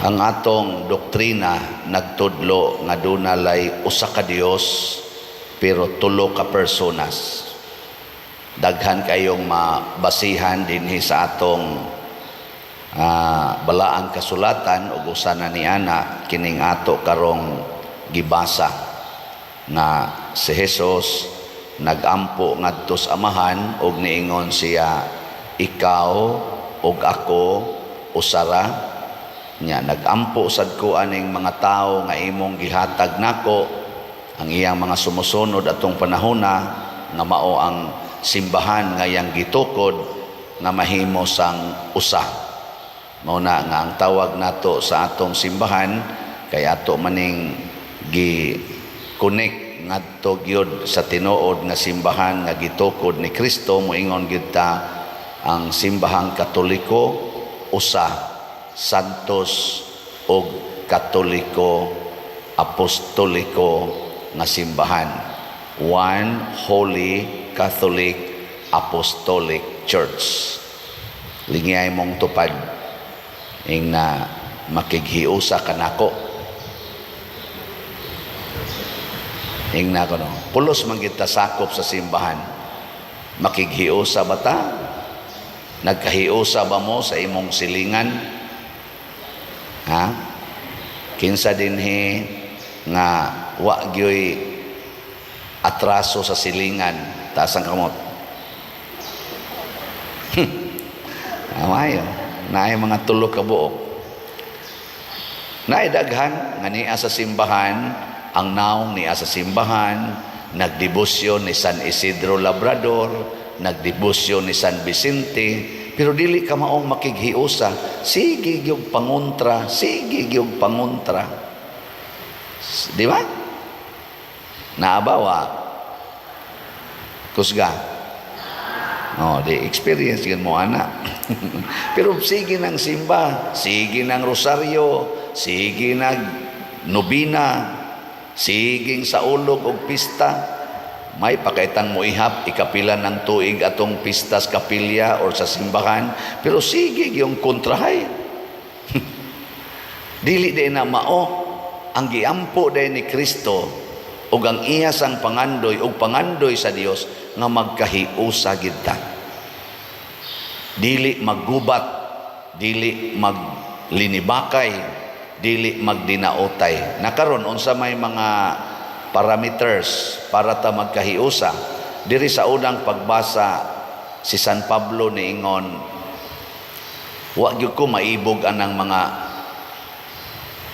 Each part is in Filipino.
ang atong doktrina nagtudlo nga dunalay usa ka Dios pero tulo ka personas. Daghan kayong mabasihan dinhi sa atong ah, balaang kasulatan ug usa na ni ana kining ato karong gibasa nga si Jesus nagampo ngadto sa amahan ug niingon siya ikaw ug ako usara nya nagampo sad ko aning mga tao nga imong gihatag nako. Ang iyang mga sumusunod atong panahona nga mao ang simbahan nga iyang gitukod nga mahimo sang usa. Mao na nga ang tawag nato sa atong simbahan kay ato maning gi connect ngadto gyud sa tinuod nga simbahan nga gitukod ni Kristo. Moingon gyud ta ang simbahang katoliko usa santos ug katoliko apostoliko nga simbahan. One holy catholic apostolic church. Lingay mong tupad. Ing na makighiusa kanako ing na kono pulos man kita sakop sa simbahan. Makighiusa ba ta? Nagkahiusa ba mo sa imong silingan ha? Kinsa dinhi nga wa gyoy atraso sa silingan taas ang kamot. Hmm. amayo naay mga tulo ka buok. Naay daghan nga niya sa simbahan ang naong niya sa simbahan nagdebosyon ni San Isidro Labrador nagdebosyon ni San Vicente pero dili ka maong makighiusa. Sige gyud pangontra. Sige gyud pangontra. Di ba? Naabawa kusga? Oh di experience yun mo ana. Pero sige nang simba sige nang rosaryo sige nag nobina siging sa ulog og pista may pakaitang mo ihap ikapila ng tuig atong pistas kapilya or sa simbahan. Pero sige yung kontrahay. Dili di na mao. Ang giampo day ni Kristo ug ang iya sang pangandoy ug pangandoy sa Dios nga magkahiusa gid ta dili maggubat dili maglinibakay dili magdinaotay. Nakaron unsa may mga parameters para ta magkahiusa. Diri sa unang pagbasa si San Pablo niingon wa gyud ko maibog anang mga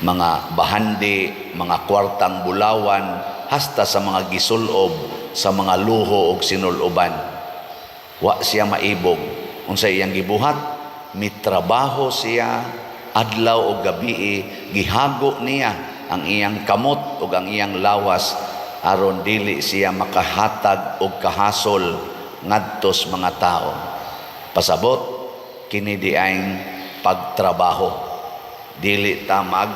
mga bahandi mga kwartang bulawan hasta sa mga gisulob sa mga luho ug sinuloban wa siya maibog. Unsa iyang gibuhat? Mitrabaho siya adlaw o gabi gihago niya ang iyang kamot ug ang iyang lawas aron dili siya makahatag og kahasol ngadtos mga tao. Pasabot kini diayng pagtrabaho. Dili ta mag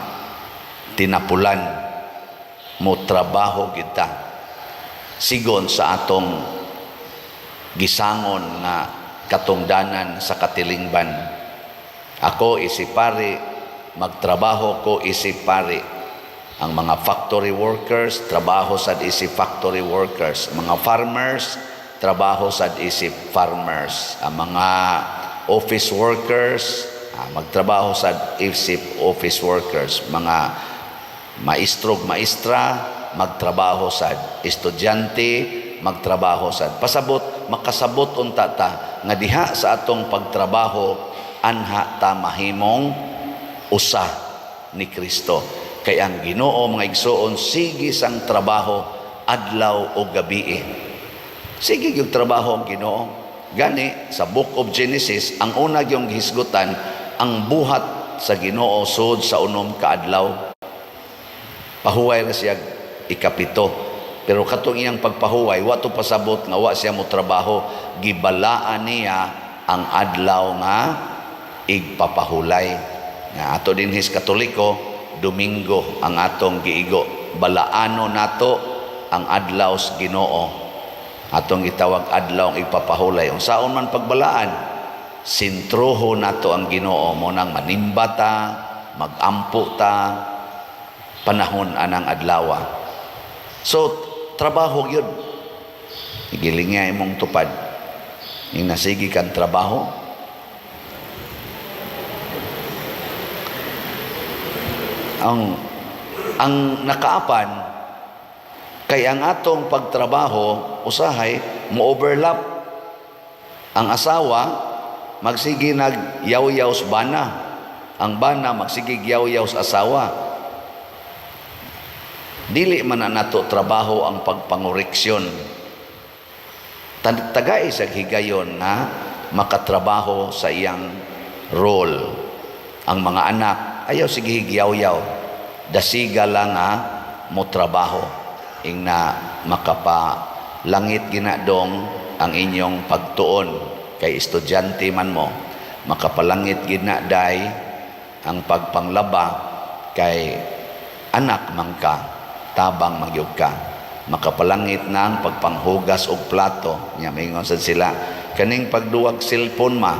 tinapulan. Mo trabaho kita. Sigon sa atong gisangon nga katungdanan sa katilingban. Ako isipari, magtrabaho ko isipari. Ang mga factory workers, trabaho sa isip factory workers. Mga farmers, trabaho sa isip farmers. Ang mga office workers, ah, magtrabaho sa isip office workers. Mga maestro, maestra, magtrabaho sa estudyante, magtrabaho sa pasabot makasabot unta ta nga diha sa atong pagtrabaho anha ta mahimong usa ni Kristo. Kay ang Ginoo mga igsoon sige sang trabaho adlaw o gabi. Sige yung trabaho ang Ginoo. Gani sa Book of Genesis ang una yung hisgutan ang buhat sa Ginoo sud sa unom ka adlaw. Pahuway na siya ikapito. Pero katong iyang pagpahuway, wa to pasabot nga wa siya mo trabaho, gibalaan niya ang adlaw nga igpapahulay. Nga ato din his katoliko, Domingo ang atong giigo. Balaano nato ang adlaw sa Ginoo. Atong gitawag adlaw ang igpapahulay. Ang saon man pagbalaan, sintroho nato ang Ginoo mo nang manimbata, magampo ta panahon anang adlaw. So trabaho gyud. Igiling nga imong tupad. Ing nasigi kang trabaho, ang ang nakaapan kay ang atong pagtrabaho usahay mo overlap ang asawa magsige nag yaw-yaw bana. Ang bana magsige yaw-yaw sa asawa. Dili man na nato trabaho ang pagpangoreksyon. Tagay sa higayon na makatrabaho sa iyang role. Ang mga anak ayaw sige higyaw-yaw dasiga lang nga mo trabaho. Ing na makapa langit ginadong ang inyong pagtuon kay estudyante man mo. Makapalangit ginaday ang pagpanglaba kay anak man ka tabang magyug ka. Makapalangit na ang pagpanghugas og plato. Nya mingon sad sila. Kaning pagduwag cellphone ma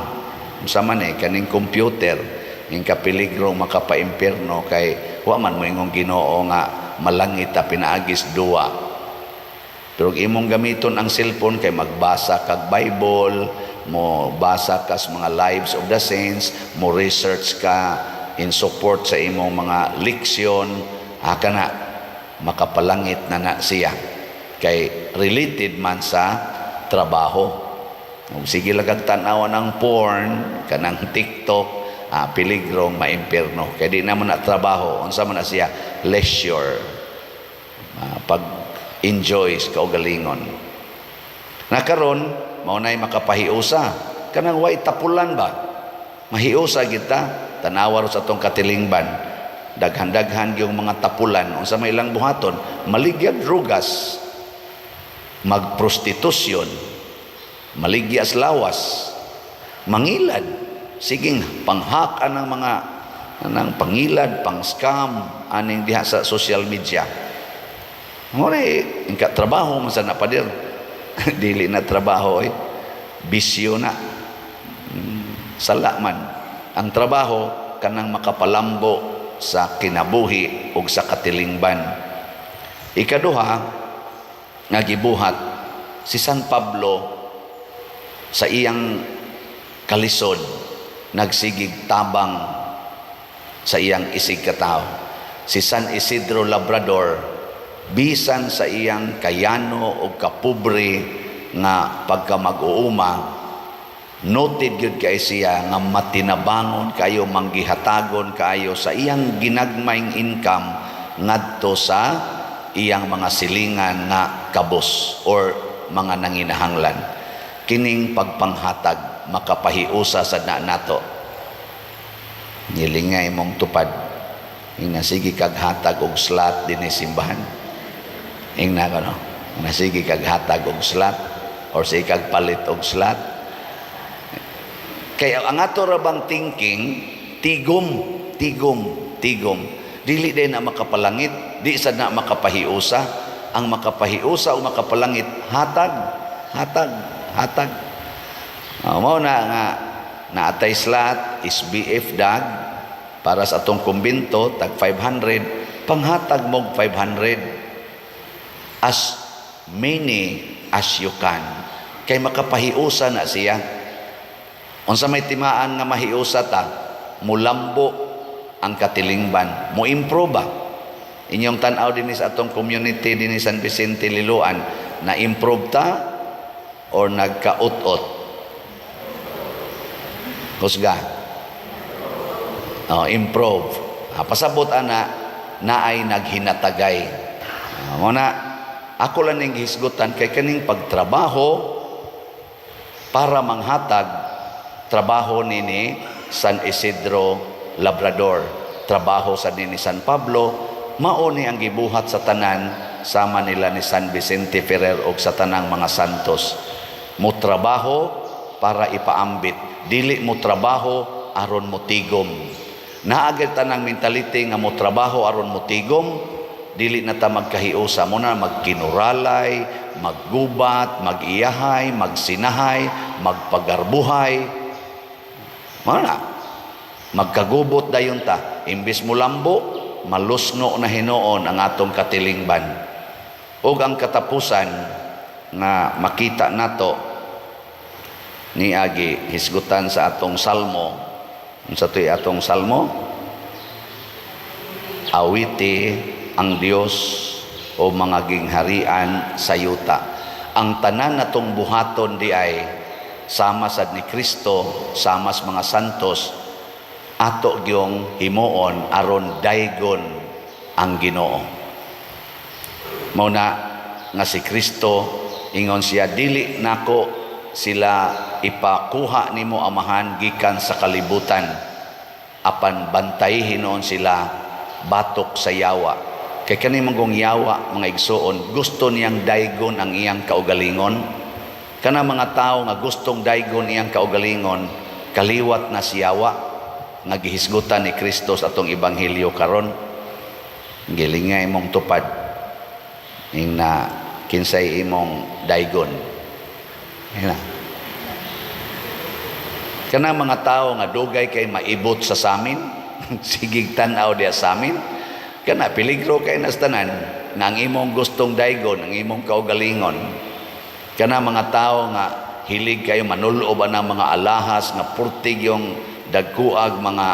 unsa man eh kaning computer ing kapeligro makapaimpierno kay wa man mo ingong Ginoo nga malangit ta pinaagis duwa. Pero imong gamiton ang cellphone kay magbasa kag Bible mo basa ka sa mga lives of the saints mo research ka in support sa imong mga leksyon aka na makapalangit na na siya. Kay related man sa trabaho. Sige lagag tanawa ng porn kanang TikTok ah, piligrong maimpirno kay di na mo na trabaho. Unsa man siya? Leisure. Ah, pag enjoy sa kaugalingon. Nakaron mao nay makapahiusa. Kanang way tapulan ba? Mahiusa kita. Tanawa ro sa atong katilingban. Daghan-daghan yung mga tapulan. Unsa may ilang buhaton maligyag drugas magprostitusyon. Maligyas lawas. Mangilad siging panghaka ng mga ng pangilad pang scam aning diha sa social media. Ni ingka trabaho man sa napadir. Dili na trabaho eh. Bisyo na. Mm, sala man. Ang trabaho kanang makapalambo sa kinabuhi ug sa katilingban. Ikaduha nga gibuhat si San Pablo sa iyang kalisod nagsigig tabang sa iyang isig katao si San Isidro Labrador bisan sa iyang kayano o kapobre nga pagka mag-uuma noted gyud kay siya nga matinabangon kayo manggihatagon kayo sa iyang ginagmayng income ngadto sa iyang mga silingan nga kabos or mga nanginahanglan. Kining pagpanghatag makapahiusa sa na nato. Nilingay mong tupad. Ing nasigi kag hatag og slot dinhi simbahan. Ing na ano? Nasigi kag hatag og slot or sa ikag palit og slot kaya ang ato ra bang thinking tigom tigom tigom. Dili din na makapalangit di sad na makapahiusa. Ang makapahiusa o makapalangit hatag hatag hatag uh, mao na nga naatay slot SBF dag para sa atong kumbinto tag 500 panghatag mog 500 as many as you can. Kay makapahiusa na siya. Unsa may timaan nga mahiusa ta? Mulambo ang katilingban. Mo improve ba? Inyong tan-aw dinhi atong community dinhi San Vicente Liloan na improve ta or nagkaut-ot husga oh, improve. Ah, pasabot ana na ay naghinatagay. Ah, mo na ako lang ning hisgutan kay kaning pagtrabaho para manghatag trabaho nini San Isidro Labrador. Trabaho sa nini San Pablo. Mao ni ang gibuhat sa tanan sama nila ni San Vicente Ferrer og sa tanang mga santos. Mo trabaho para ipaambit dili mo trabaho aron mo tigom. Naagad tanang mentality nga mo trabaho aron mo tigom. Dili na ta magkahiusa. Mo na magkinuralay maggubat magiyahay magsinahay magpagarbuhay. Mana? Magkagubot dayon ta. imbis mo lambo malusno na hinuon ang atong katilingban. Ug ang katapusan nga makita nato ni agi hisgutan sa atong salmo. Unsa toy atong salmo? Awiti ang Dios o mga gingharian sa yuta. Ang tanan natong buhaton di ay sama sad ni Kristo sama sa mga santos ato gyong himuon aron daygon ang Ginoo. Mao na nga si Kristo ingon siya dili nako sila ipakuha nimo amahan gikan sa kalibutan apan bantay hinon sila batok sa yawa. Kay kani manggong yawa mga igsoon gusto niyang daygon ang iyang kaugalingon? Kana mga tao nga gustong daygon iyang kaugalingon kaliwat na si yawa nga gihisgutan ni Kristo sa atong ebanghelyo karon? Gilingay imong tupad ing na kinsay imong daygon. Ina. Kana mga tao nga dugay kay maibot sa samin, sigig tan-aw diya sa amin, kana peligro kay nas tanan nga ang imong gustong daygon, ang imong kaugalingon. Kana mga tao nga hilig kayo manulo ba ng mga alahas nga purtig yung dagkuag mga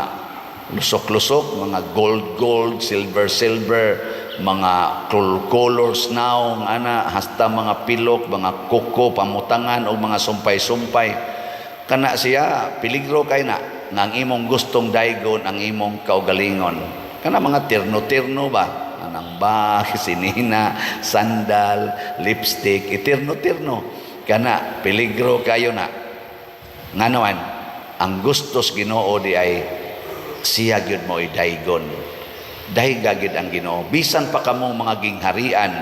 lusok-lusok, mga gold-gold, silver-silver, mga colors now, ana, hasta mga pilok, mga kuko, pamutangan, o mga sumpay-sumpay. Kana siya, peligro kay na, nga imong gustong daygon, ang imong kaugalingon. Kana mga tirno-tirno ba? Anang bag, sinina, sandal, lipstick, itirno-tirno. Kana, peligro kayo na. Nga naman, ang gustos ginoo di ay siya gyud mo idaygon dahiga gyud ang Ginoo bisan pa kamong mga gingharian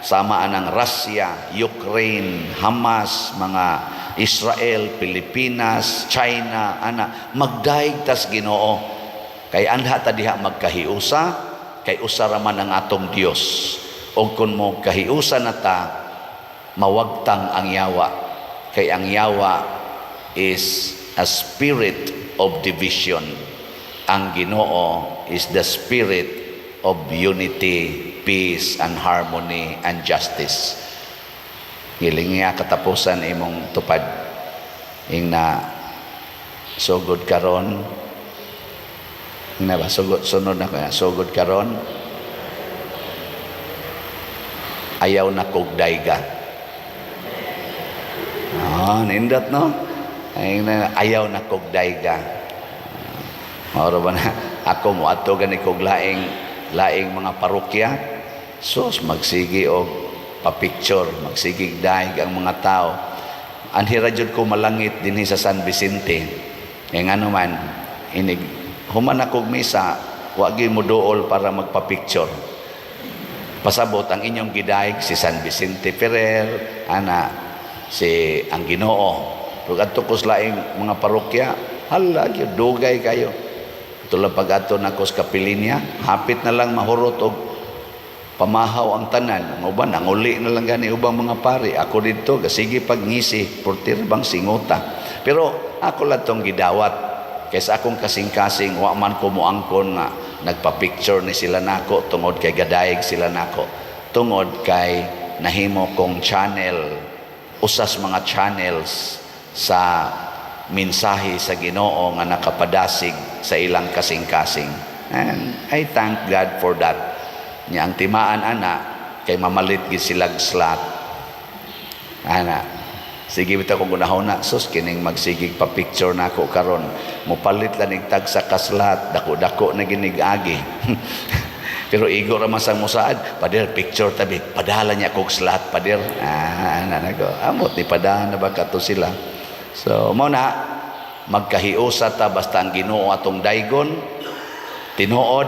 sama anang Russia, Ukraine, Hamas, mga Israel, Pilipinas, China, ana magdaig tas Ginoo. Kay anha ta diha magkahiusa kay usa ra man ang atong Dios ug kun mo kahiusa na ta mawagtang ang yawa. Kay ang yawa is a spirit of division. Ang Ginoo is the spirit of unity, peace, and harmony, and justice. Giling nga katapusan imong tupad. Ing na sugod karon. Na ba sugod sunod na kaya sugod karon. Ayaw na kog dayga. Ah nindot no? Ayaw na kog dayga. Mauro ba na ako mo ato gani kog laing laing mga parokya. Sus magsigi og pa-picture magsigig daig ang mga tao. Anhira jud ko malangit dinhi sa San Vicente. Kay ngano man inig human akog misa wa gyud mo duol para magpa-picture. Pasabot ang inyong gidaig si San Vicente Ferrer ana si ang Ginoo. Ug adto ko laing mga parokya hala dugay kayo. Tulad pag ato na ko sa kapilinya, hapit na lang mahurot og pamahaw ang tanan. Ang uban, nanguli na lang gani ubang mga pari. Ako dito, sige pag ngisi, portir bang singota. Pero ako lang tong gidawat. Kaysa akong kasing-kasing, wa man ko moangkon nga nagpa-picture ni sila nako tungod kay gadayeg sila nako. Tungod kay nahimo kong channel, usas mga channels sa minsahe sa Ginoo nga nakapadasig sa ilang kasing-kasing. And I thank God for that. Nya ang timaan ana kay mamalit gid silag slot. Ana. Sige bitaw kung unahon na sus kining magsigig pa picture nako karon. Mopalit lang nig tag sa kaslat, dako-dako na ginigagi. Pero igo ra man sang musaad, pader picture tabi, padala niya kog slot pader. Ah, ana nako. Amot ni padana ba kato sila. So, mo na, magkahiusa ta basta ang ginoo atong daygon, tinuod,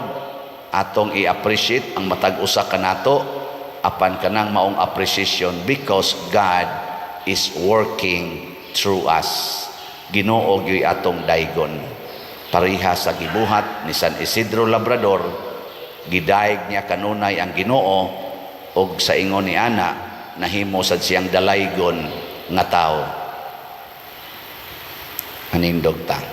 atong i-appreciate ang matag usa kanato apan kanang maong appreciation because God is working through us. Ginoo gyud atong daygon. Pariha sa gibuhat ni San Isidro Labrador, gidaig niya kanunay ang Ginoo og sa ingon ni ana nahimo sad siyang dalaygon nga tao anindog ta